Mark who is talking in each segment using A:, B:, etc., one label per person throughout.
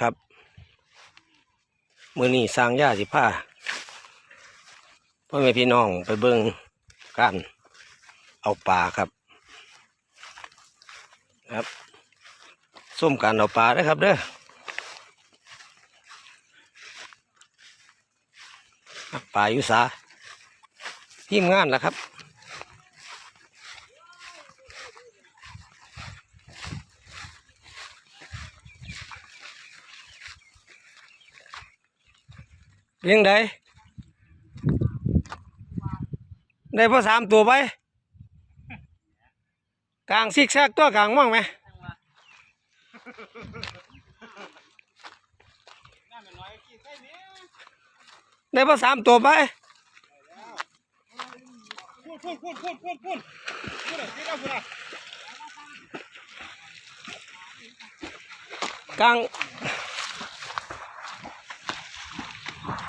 A: ครับ มือนี้สร้างย่าสิผ้าพ่อแม่พี่น้องไปเบิ่งกันเอาปลาครับ ครับส้มการเอาปลาได้ครับเด้อปลาอยู่สาทีมงานแล้วครับ เลี้ยงได้ได้พอสามตัวไปกลางซิกแซกตัวกลางมั่งไหมได้พอสามตัวไป
B: พูดพูดพูดพูดพูดพูดพูดพูด
A: กลางบ่กลางซิกแซกบ่
B: มันจะเฮ็ดยังไงล่ะ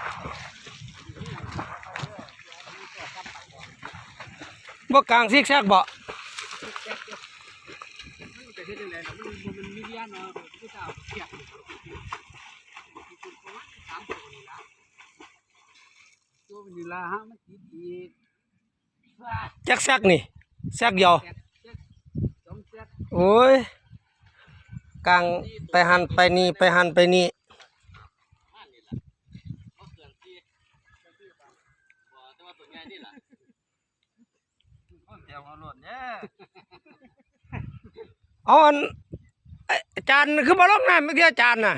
B: มันมันมีเดียเนาะผู้สาวเกียดสามตัวนี่ละตัวมั นนี่ละฮะมันติดอีก
A: จักแซกนี่แซกเดียว
B: แซกแซกสอ
A: โอ้ยกลางไปหันไปนี่ไปหันไปนี่
B: ห้านี่ละเขาเกินที่บ่แต่ว่าตัวใหญ่นี่ล่ะคนแถวเอาหลดเนี่ย
A: เอาอันไอ้อาจารย์คือบ่ลงน้ำเมื่อกี้อาจารย์น่ะ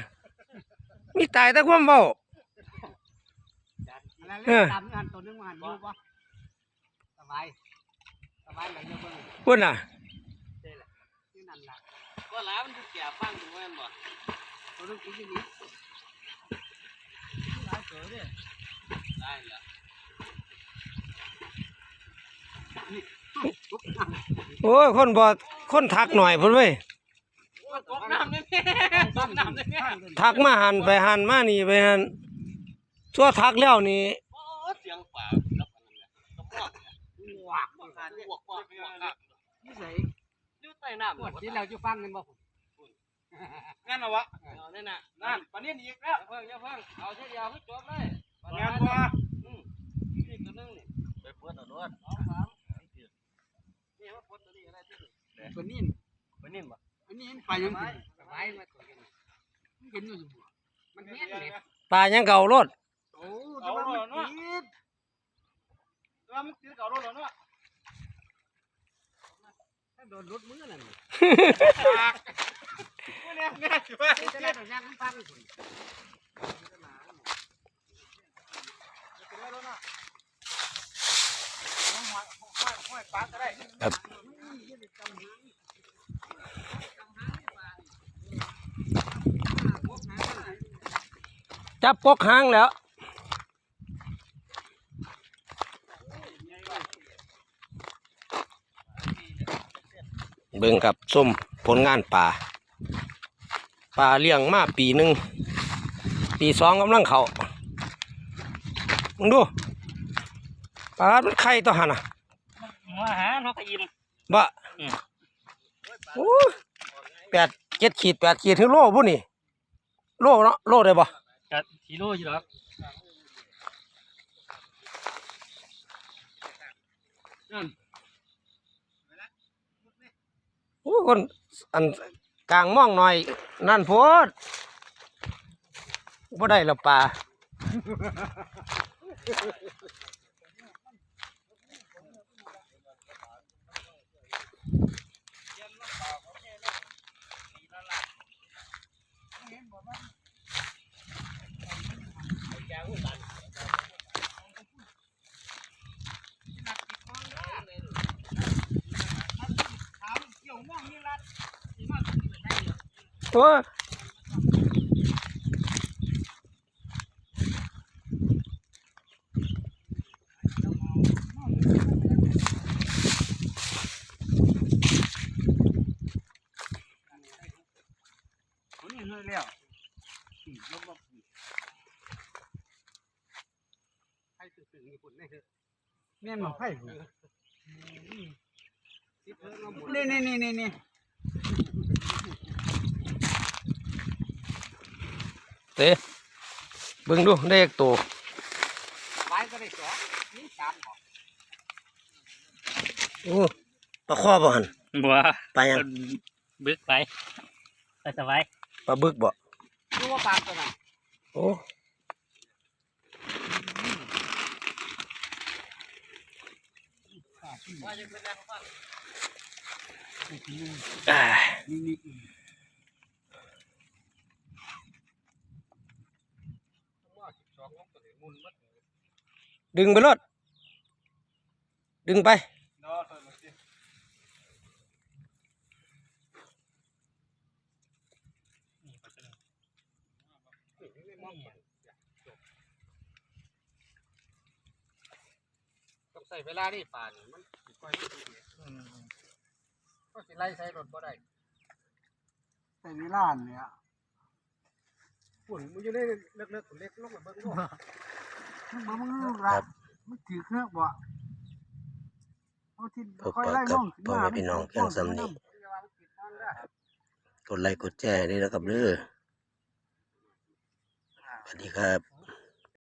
A: มีตายแต่ความเว้า
B: อะไร
A: เอ
B: เล่
A: อ
B: นตามงานตัวนึงมาหันอยู่ปะสบายสบายไหลเยอะเบิ่ง
A: พุ่นน่ะ
B: เด้แหละที่นั่นล่ะก็แล้วมันจะแก่ฟังถึงแม่นบ่ตัวนึงกินที่นี่หลายตัวเด้ได้ละ
A: โอ้ยคนบ่คนทักหน่อยพุ่นเว้ย
B: ตกน้ำเลยตกน้ำเลย
A: ทักมาหันไปหันมานี่ไปหันชั่วทักแล้วนี่
B: โอ้เสียงป่ากับอันนั้นกับหมอกหวกหวกหวกหวกหวกนี่ใส่อยู่ใต้น้ำปวดที่เราจะฟังกันบ่งั้นเหรอวะเอาเนี่ยน่ะนั่นปานนี้อีกแล้วเพิ่งอย่าเพิ่งเอาเสียเดียวให้จบเลยงานบ่อืมนี่ตัวนึงนี่ไปเปิดเอาด้วยสองสามนี่ว่าเปิดตัวนี้อะไร ที่ตัวนี้ตัวนี้บ่อันนี้ไปยังไงสบายมาตัวนี้มันเห็นอยู่บ่มันเห็นเลย
A: ปลายังเก่ารถ
B: โอ้แต่ว่ามันติดแต่ว่ามันติดเก่ารถแล้วเนาะถ้าโดนรถมือนั่นจากเนี่ยเนี่ยสิว่าจะได้ดอกยางมันฟังคุณปากก็ได้
A: ครับ จับปกหางแล้ว เบิ่งกับส้มผลงานป่าป่าเลี้ยงมาปีหนึ่ง ปีสองกำลังเขามึงดูปลามันไข่ตัวหันอะ
B: มาหาเนาะก็ยิ้ม
A: บะ โอ้ยแปดเจ็ดขีดแปดขีดถึงโลบุนี่โลเนาะโลได้บ่
B: กัดกิโลอยู่แล้ว
A: โอ้ยคนอันกลางมองหน่อย นั่นโพดบ่ได้และปลา โอ้
B: เลยแล้วลบลบใครตื่นญี่ปุ่นนี่คือแม่นมาไผ่นี่นี่นี่นี่
A: เต้เบิ่งดูได้อีกตัว
B: ไม้ก็ได้สองนี่สามบอก
A: โอ้ปลาคอบ่หัน
C: บัว
A: ปลายัง
C: บึกไปไปสบาย
A: ปลาบึกบ่
B: รู้ว่าปลาตัวนั้น
A: โอ้
B: ว่าจะเป็นแล้วว่า
A: อ่า
B: นี่นี่
A: ดึงไปรถดึงไป
B: ต้องใส่เวลานี่ป่านมันสิค่อยก็สิไล่ใส่รถบ่ได้ใส่เวลาเนี่ยฝุ่นมันอยู่ในเล็กๆฝุ่นเล็กลงมาเบิ่งดู มันมันลูกละมันถือเครื่องบ่เอาที่
A: พบปะกับพ่อแม่พี่น้องเพียงสำนีกดไลค์กดแชร์ให้ด้วยนะครับเด้อสวัสดีครับ